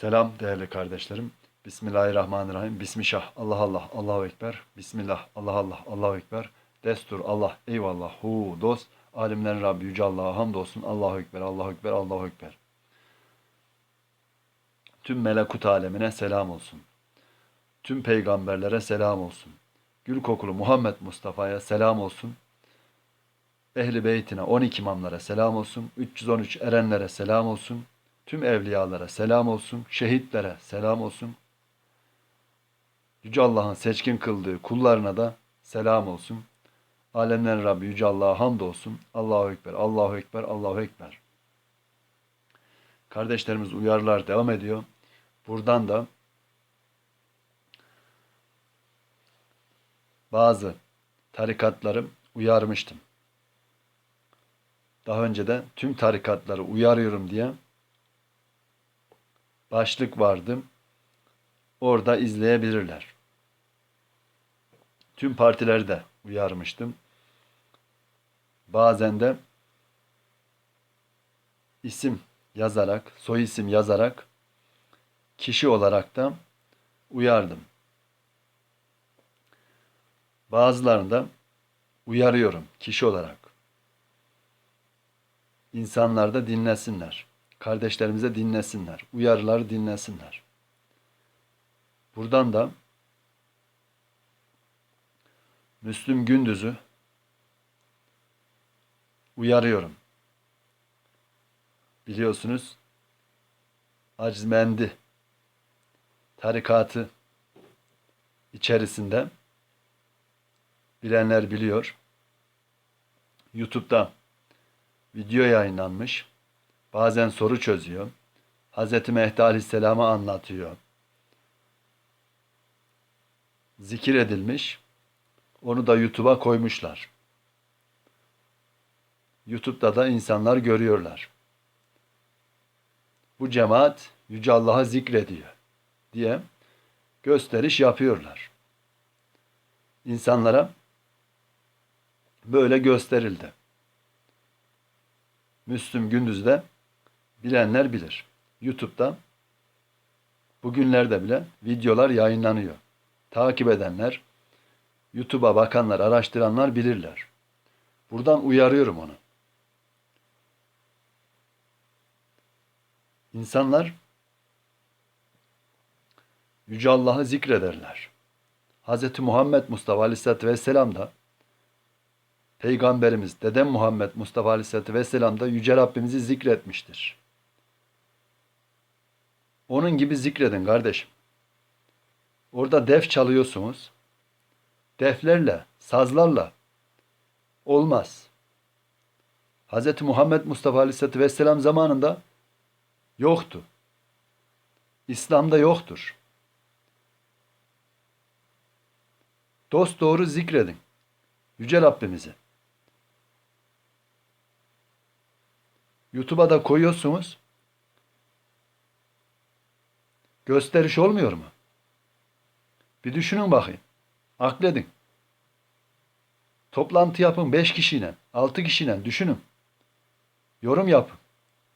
Selam değerli kardeşlerim. Bismillahirrahmanirrahim. Bismillah. Allah Allah. Allahu Ekber. Bismillah. Allah Allah. Allahu Ekber. Destur. Allah. Eyvallah. Hu. Dost. Alimlerin Rabbi Yüce Allah'a hamdolsun. Allahu Ekber. Allahu Ekber. Allahu Ekber. Tüm melekut alemine selam olsun. Tüm peygamberlere selam olsun. Gül kokulu Muhammed Mustafa'ya selam olsun. Ehli beytine 12 imamlara selam olsun. 313 erenlere selam olsun. Tüm evliyalara selam olsun. Şehitlere selam olsun. Yüce Allah'ın seçkin kıldığı kullarına da selam olsun. Alemlerin Rabbi Yüce Allah'a hamdolsun. Allahu Ekber, Allahu Ekber, Allahu Ekber. Kardeşlerimiz uyarılar devam ediyor. Buradan da bazı tarikatları uyarmıştım. Daha önce de tüm tarikatları uyarıyorum diye başlık vardı. Orada izleyebilirler. Tüm partileri de uyarmıştım. Bazen de isim yazarak, soy isim yazarak kişi olarak da uyardım. Bazılarını da uyarıyorum kişi olarak. İnsanlar da dinlesinler. Kardeşlerimize dinlesinler. Uyarıları dinlesinler. Buradan da Müslüm Gündüz'ü uyarıyorum. Biliyorsunuz Acizmendi tarikatı içerisinde bilenler biliyor. YouTube'da video yayınlanmış. Bazen soru çözüyor. Hz. Mehdi Aleyhisselam'ı anlatıyor. Zikir edilmiş. Onu da YouTube'a koymuşlar. YouTube'da da insanlar görüyorlar. Bu cemaat Yüce Allah'a zikrediyor diye gösteriş yapıyorlar. İnsanlara böyle gösterildi. Müslüm Gündüz'de bilenler bilir. YouTube'da bugünlerde bile videolar yayınlanıyor. Takip edenler, YouTube'a bakanlar, araştıranlar bilirler. Buradan uyarıyorum onu. İnsanlar Yüce Allah'ı zikrederler. Hz. Muhammed Mustafa Aleyhisselatü Vesselam da Peygamberimiz dedem Muhammed Mustafa Aleyhisselatü Vesselam da Yüce Rabbimizi zikretmiştir. Onun gibi zikredin kardeşim. Orada def çalıyorsunuz. Deflerle, sazlarla olmaz. Hz. Muhammed Mustafa Aleyhisselatü Vesselam zamanında yoktu. İslam'da yoktur. Dost doğru zikredin. Yüce Rabbimizi. YouTube'a da koyuyorsunuz. Gösteriş olmuyor mu? Bir düşünün bakayım. Akledin. Toplantı yapın 5 kişiyle, 6 kişiyle düşünün. Yorum yapın.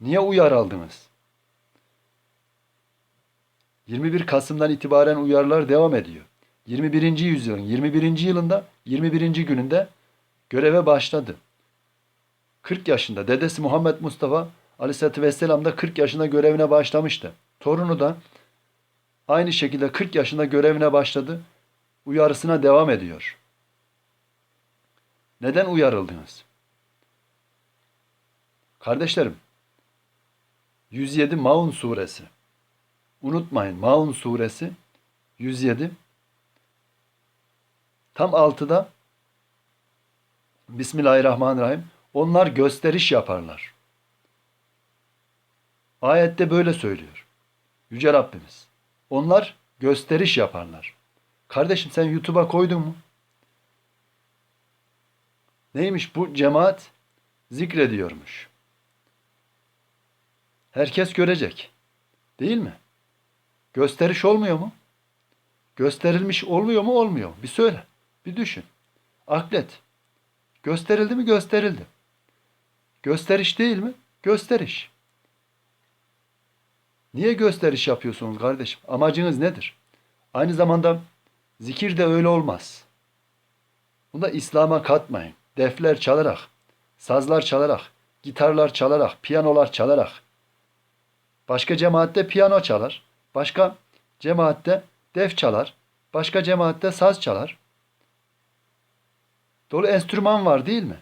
Niye uyar aldınız? 21 Kasım'dan itibaren uyarılar devam ediyor. 21. yüzyılın 21. yılında 21. gününde göreve başladı. 40 yaşında dedesi Muhammed Mustafa Aleyhisselatü Vesselam da 40 yaşında görevine başlamıştı. Torunu da aynı şekilde 40 yaşında görevine başladı. Uyarısına devam ediyor. Neden uyarıldınız? Kardeşlerim, 107 Maun suresi. Unutmayın Maun suresi 107 Tam 6'da Bismillahirrahmanirrahim. Onlar gösteriş yaparlar. Ayette böyle söylüyor. Yüce Rabbimiz. Onlar gösteriş yaparlar. Kardeşim sen YouTube'a koydun mu? Neymiş bu cemaat? Zikrediyormuş. Herkes görecek. Değil mi? Gösteriş olmuyor mu? Gösterilmiş olmuyor mu olmuyor mu? Bir söyle. Bir düşün. Aklet. Gösterildi mi? Gösterildi. Gösteriş değil mi? Gösteriş. Niye gösteriş yapıyorsunuz kardeşim? Amacınız nedir? Aynı zamanda zikir de öyle olmaz. Bunu da İslam'a katmayın. Defler çalarak, sazlar çalarak, gitarlar çalarak, piyanolar çalarak. Başka cemaatte piyano çalar. Başka cemaatte def çalar. Başka cemaatte saz çalar. Dolu enstrüman var değil mi?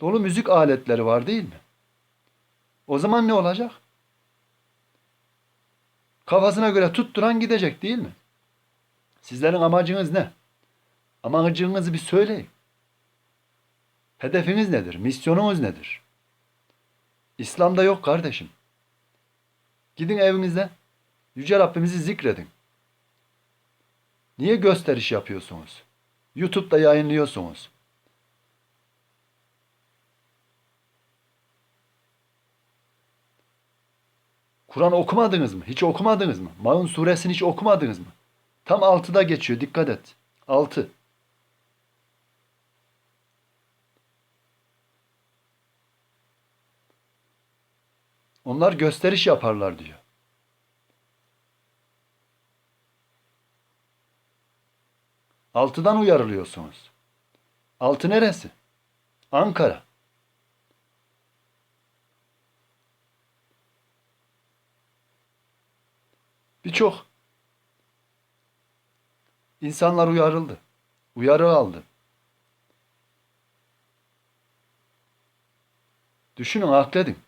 Dolu müzik aletleri var değil mi? O zaman ne olacak? Kafasına göre tutturan gidecek değil mi? Sizlerin amacınız ne? Amacınızı bir söyleyin. Hedefiniz nedir? Misyonunuz nedir? İslam'da yok kardeşim. Gidin evinizde Yüce Rabbimizi zikredin. Niye gösteriş yapıyorsunuz? YouTube'da yayınlıyorsunuz. Kur'an okumadınız mı? Hiç okumadınız mı? Maun suresini hiç okumadınız mı? Tam altıda geçiyor. Dikkat et. Altı. Onlar gösteriş yaparlar diyor. Altıdan uyarılıyorsunuz. Altı neresi? Ankara. Birçok insanlar uyarıldı. Uyarı aldı. Düşünün, akledin.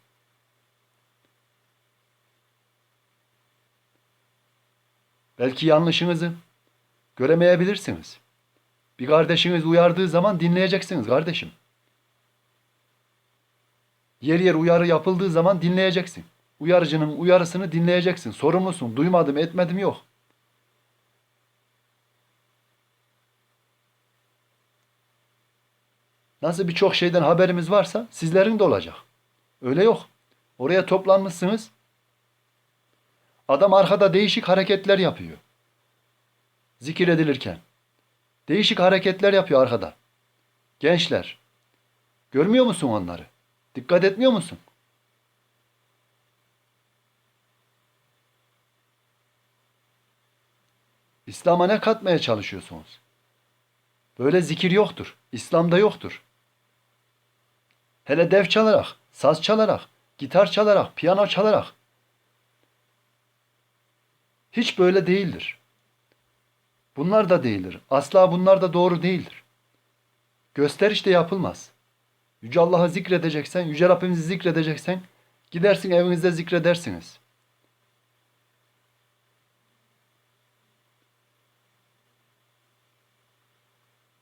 Belki yanlışınızı göremeyebilirsiniz. Bir kardeşiniz uyardığı zaman dinleyeceksiniz kardeşim. Yer yer uyarı yapıldığı zaman dinleyeceksin. Uyarıcının uyarısını dinleyeceksin. Sorumlusun. Duymadım, etmedim yok. Nasıl birçok şeyden haberimiz varsa sizlerin de olacak. Öyle yok. Oraya toplanmışsınız. Adam arkada değişik hareketler yapıyor. Zikir edilirken. Değişik hareketler yapıyor arkada. Gençler. Görmüyor musun onları? Dikkat etmiyor musun? İslam'a ne katmaya çalışıyorsunuz? Böyle zikir yoktur. İslam'da yoktur. Hele dev çalarak, saz çalarak, gitar çalarak, piyano çalarak. Hiç böyle değildir. Bunlar da değildir. Asla bunlar da doğru değildir. Gösteriş de yapılmaz. Yüce Allah'ı zikredeceksen, Yüce Rabbimizi zikredeceksen gidersin evinizde zikredersiniz.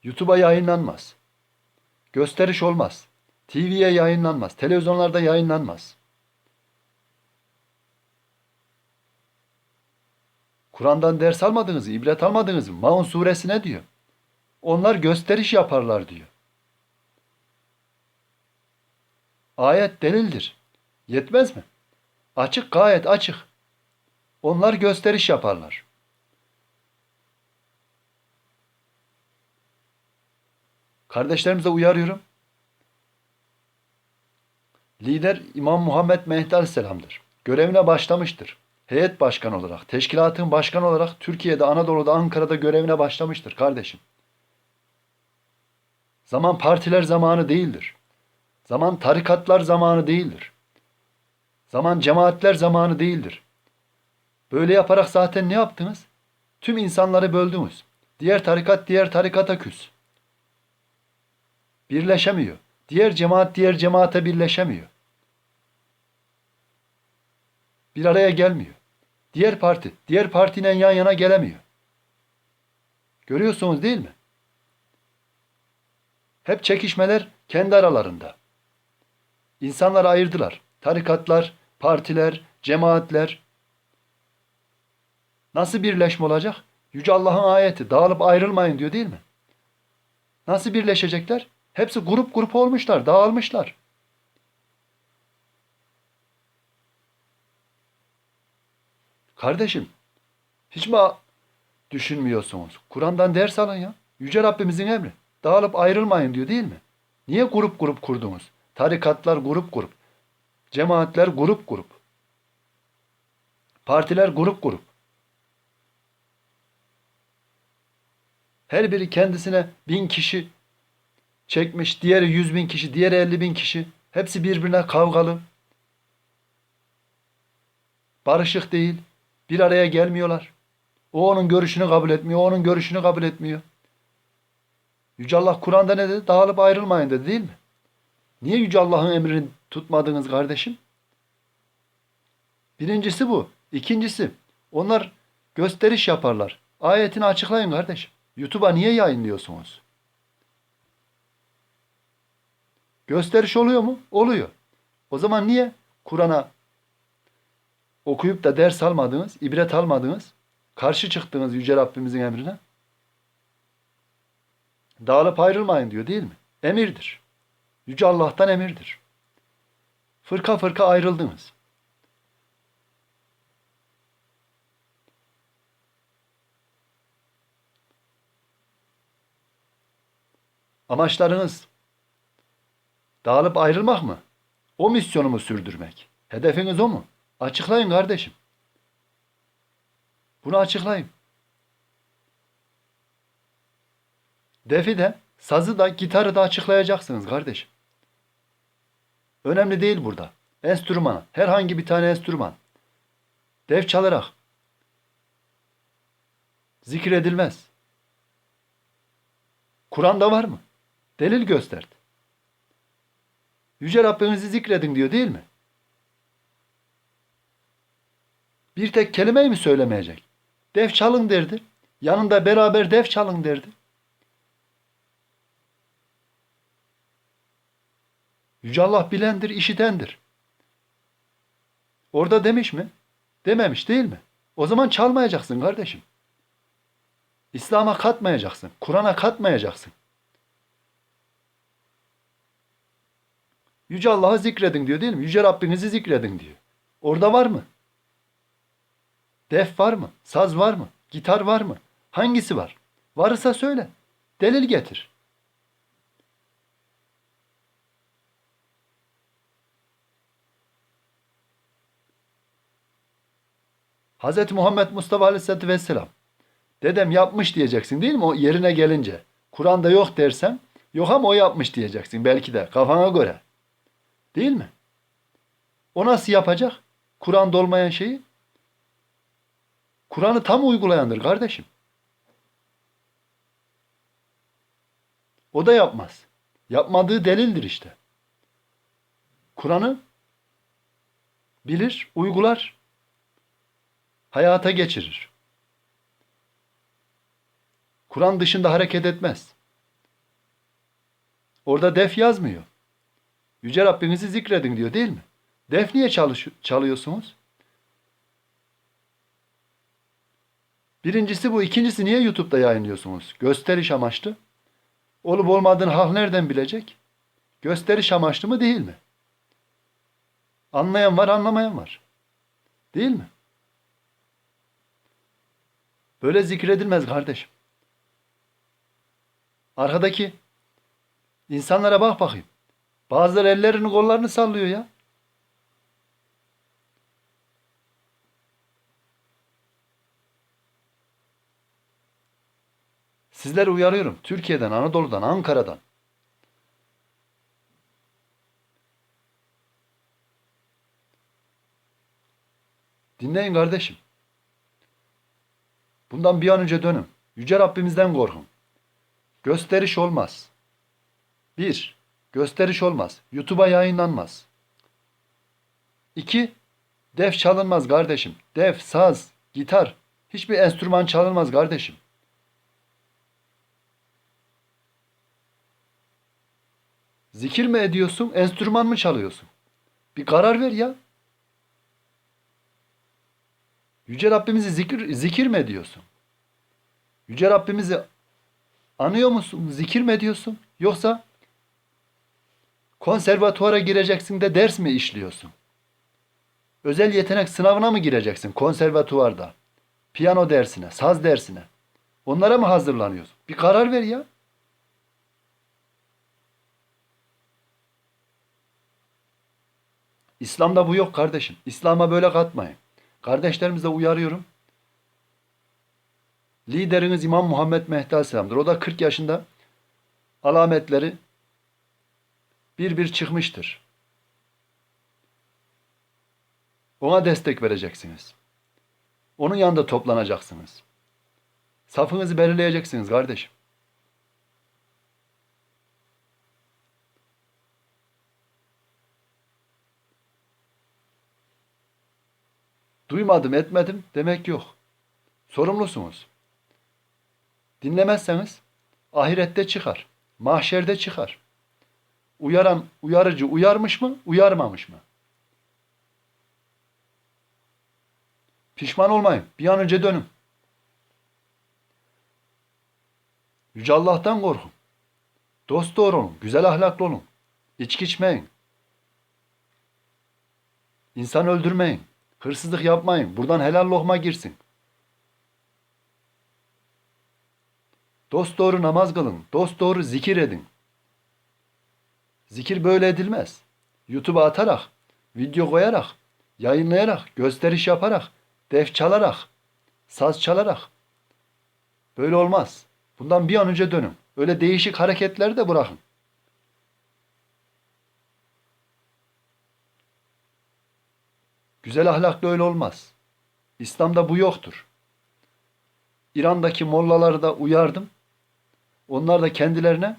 YouTube'a yayınlanmaz. Gösteriş olmaz. TV'ye yayınlanmaz. Televizyonlarda yayınlanmaz. Kur'an'dan ders almadınız, ibret almadınız? Maun suresi ne diyor? Onlar gösteriş yaparlar diyor. Ayet delildir. Yetmez mi? Açık gayet açık. Onlar gösteriş yaparlar. Kardeşlerimize uyarıyorum. Lider İmam Muhammed Mehdi Aleyhisselam'dır. Görevine başlamıştır. Heyet başkanı olarak, teşkilatın başkanı olarak Türkiye'de, Anadolu'da, Ankara'da görevine başlamıştır kardeşim. Zaman partiler zamanı değildir. Zaman tarikatlar zamanı değildir. Zaman cemaatler zamanı değildir. Böyle yaparak zaten ne yaptınız? Tüm insanları böldünüz. Diğer tarikat diğer tarikata küs. Birleşemiyor. Diğer cemaat diğer cemaate birleşemiyor. Bir araya gelmiyor. Diğer parti diğer partiyle yan yana gelemiyor. Görüyorsunuz değil mi? Hep çekişmeler kendi aralarında. İnsanları ayırdılar. Tarikatlar, partiler, cemaatler. Nasıl birleşme olacak? Yüce Allah'ın ayeti dağılıp ayrılmayın diyor değil mi? Nasıl birleşecekler? Hepsi grup grup olmuşlar, dağılmışlar. Kardeşim, hiç mi düşünmüyorsunuz? Kur'an'dan ders alın ya. Yüce Rabbimizin emri. Dağılıp ayrılmayın diyor değil mi? Niye grup grup kurdunuz? Tarikatlar grup grup. Cemaatler grup grup. Partiler grup grup. Her biri kendisine bin kişi çekmiş, diğeri yüz bin kişi, diğeri elli bin kişi. Hepsi birbirine kavgalı. Barışık değil. Bir araya gelmiyorlar. O onun görüşünü kabul etmiyor, o onun görüşünü kabul etmiyor. Yüce Allah Kur'an'da ne dedi? Dağılıp ayrılmayın dedi değil mi? Niye Yüce Allah'ın emrini tutmadınız kardeşim? Birincisi bu. İkincisi onlar gösteriş yaparlar. Ayetini açıklayın kardeşim. YouTube'a niye yayınlıyorsunuz? Gösteriş oluyor mu? Oluyor. O zaman niye Kur'an'a okuyup da ders almadınız, ibret almadınız, karşı çıktınız Yüce Rabbimizin emrine? Dağılıp ayrılmayın diyor değil mi? Emirdir. Yüce Allah'tan emirdir. Fırka fırka ayrıldınız. Amaçlarınız dağılıp ayrılmak mı? O misyonu mu sürdürmek? Hedefiniz o mu? Açıklayın kardeşim. Bunu açıklayın. Defi de, sazı da, gitarı da açıklayacaksınız kardeşim. Önemli değil burada. Enstrüman, herhangi bir tane enstrüman. Dev çalarak zikredilmez. Kur'an'da var mı? Delil gösterdi. Yüce Rabbinizi zikredin diyor değil mi? Bir tek kelimeyi mi söylemeyecek? Dev çalın derdi. Yanında beraber dev çalın derdi. Yüce Allah bilendir, işitendir. Orada demiş mi? Dememiş değil mi? O zaman çalmayacaksın kardeşim. İslam'a katmayacaksın. Kur'an'a katmayacaksın. Yüce Allah'ı zikredin diyor değil mi? Yüce Rabbinizi zikredin diyor. Orada var mı? Def var mı? Saz var mı? Gitar var mı? Hangisi var? Varsa söyle. Delil getir. Hz. Muhammed Mustafa Aleyhisselatü Vesselam. Dedem yapmış diyeceksin değil mi o yerine gelince. Kur'an'da yok dersem yok ama o yapmış diyeceksin belki de kafana göre. Değil mi? O nasıl yapacak? Kur'an'da olmayan şeyi. Kur'an'ı tam uygulayandır kardeşim. O da yapmaz. Yapmadığı delildir işte. Kur'an'ı bilir, uygular, hayata geçirir. Kur'an dışında hareket etmez. Orada def yazmıyor. Yüce Rabbinizi zikredin diyor değil mi? Def niye çalış çalıyorsunuz? Birincisi bu. ikincisi niye YouTube'da yayınlıyorsunuz? Gösteriş amaçlı. Olup olmadığını halk nereden bilecek? Gösteriş amaçlı mı değil mi? Anlayan var, anlamayan var. Değil mi? Böyle zikredilmez kardeşim. Arkadaki insanlara bak bakayım. Bazıları ellerini kollarını sallıyor ya. Sizleri uyarıyorum. Türkiye'den, Anadolu'dan, Ankara'dan. Dinleyin kardeşim. Bundan bir an önce dönün. Yüce Rabbimizden korkun. Gösteriş olmaz. Bir, gösteriş olmaz. YouTube'a yayınlanmaz. İki, def çalınmaz kardeşim. Def, saz, gitar, hiçbir enstrüman çalınmaz kardeşim. Zikir mi ediyorsun, enstrüman mı çalıyorsun? Bir karar ver ya. Yüce Rabbimizi zikir, zikir mi ediyorsun? Yüce Rabbimizi anıyor musun? Zikir mi ediyorsun? Yoksa konservatuvara gireceksin de ders mi işliyorsun? Özel yetenek sınavına mı gireceksin konservatuvarda? Piyano dersine, saz dersine. Onlara mı hazırlanıyorsun? Bir karar ver ya. İslam'da bu yok kardeşim. İslam'a böyle katmayın. Kardeşlerimize uyarıyorum. Lideriniz İmam Muhammed Mehdi Aleyhisselam'dır. O da 40 yaşında alametleri bir bir çıkmıştır. Ona destek vereceksiniz. Onun yanında toplanacaksınız. Safınızı belirleyeceksiniz kardeşim. Duymadım, etmedim demek yok. Sorumlusunuz. Dinlemezseniz ahirette çıkar. Mahşerde çıkar. Uyaran, uyarıcı uyarmış mı, uyarmamış mı? Pişman olmayın. Bir an önce dönün. Yüce Allah'tan korkun. Dost doğru olun. Güzel ahlaklı olun. İçki içmeyin. İnsan öldürmeyin. Hırsızlık yapmayın. Buradan helal lokma girsin. Dost doğru namaz kılın. Dost doğru zikir edin. Zikir böyle edilmez. YouTube'a atarak, video koyarak, yayınlayarak, gösteriş yaparak, def çalarak, saz çalarak. Böyle olmaz. Bundan bir an önce dönün. Öyle değişik hareketleri de bırakın. Güzel ahlaklı öyle olmaz. İslam'da bu yoktur. İran'daki mollaları da uyardım. Onlar da kendilerine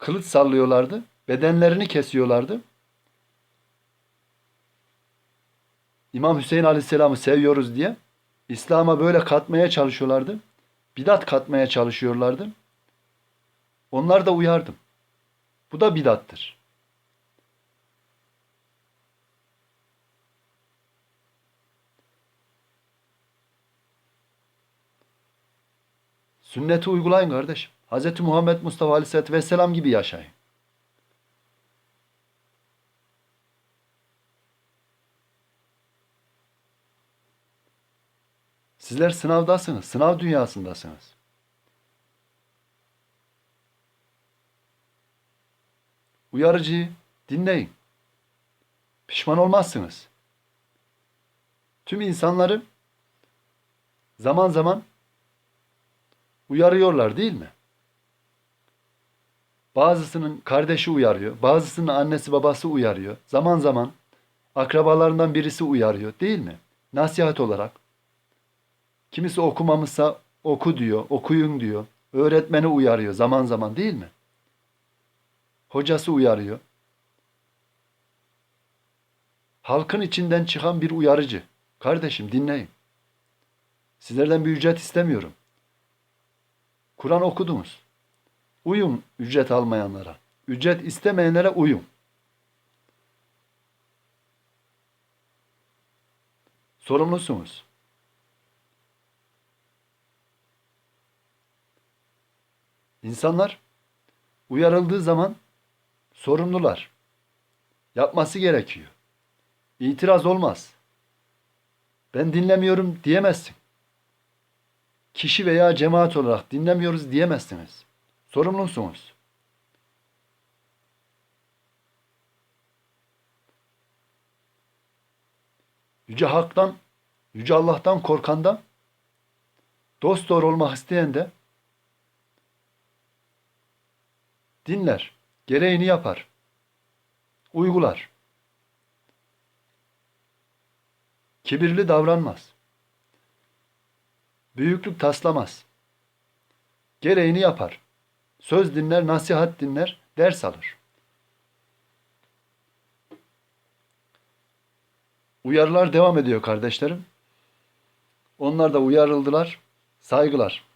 kılıç sallıyorlardı. Bedenlerini kesiyorlardı. İmam Hüseyin Aleyhisselam'ı seviyoruz diye İslam'a böyle katmaya çalışıyorlardı. Bidat katmaya çalışıyorlardı. Onlar da uyardım. Bu da bidattır. Sünneti uygulayın kardeşim. Hz. Muhammed Mustafa Aleyhisselatü Vesselam gibi yaşayın. Sizler sınavdasınız. Sınav dünyasındasınız. Uyarıcıyı dinleyin. Pişman olmazsınız. Tüm insanları zaman zaman uyarıyorlar değil mi? Bazısının kardeşi uyarıyor, bazısının annesi babası uyarıyor. Zaman zaman akrabalarından birisi uyarıyor değil mi? Nasihat olarak. Kimisi okumamışsa oku diyor, okuyun diyor. Öğretmeni uyarıyor zaman zaman değil mi? Hocası uyarıyor. Halkın içinden çıkan bir uyarıcı. Kardeşim dinleyin. Sizlerden bir ücret istemiyorum. Kur'an okudunuz. Uyun ücret almayanlara. Ücret istemeyenlere uyun. Sorumlusunuz. İnsanlar uyarıldığı zaman sorumlular. Yapması gerekiyor. İtiraz olmaz. Ben dinlemiyorum diyemezsin. Kişi veya cemaat olarak dinlemiyoruz diyemezsiniz. Sorumlusunuz. Yüce Hak'tan, Yüce Allah'tan korkan da, dost doğru olmak isteyen de dinler, gereğini yapar, uygular. Kibirli davranmaz. Büyüklük taslamaz. Gereğini yapar. Söz dinler, nasihat dinler, ders alır. Uyarılar devam ediyor kardeşlerim. Onlar da uyarıldılar. Saygılar.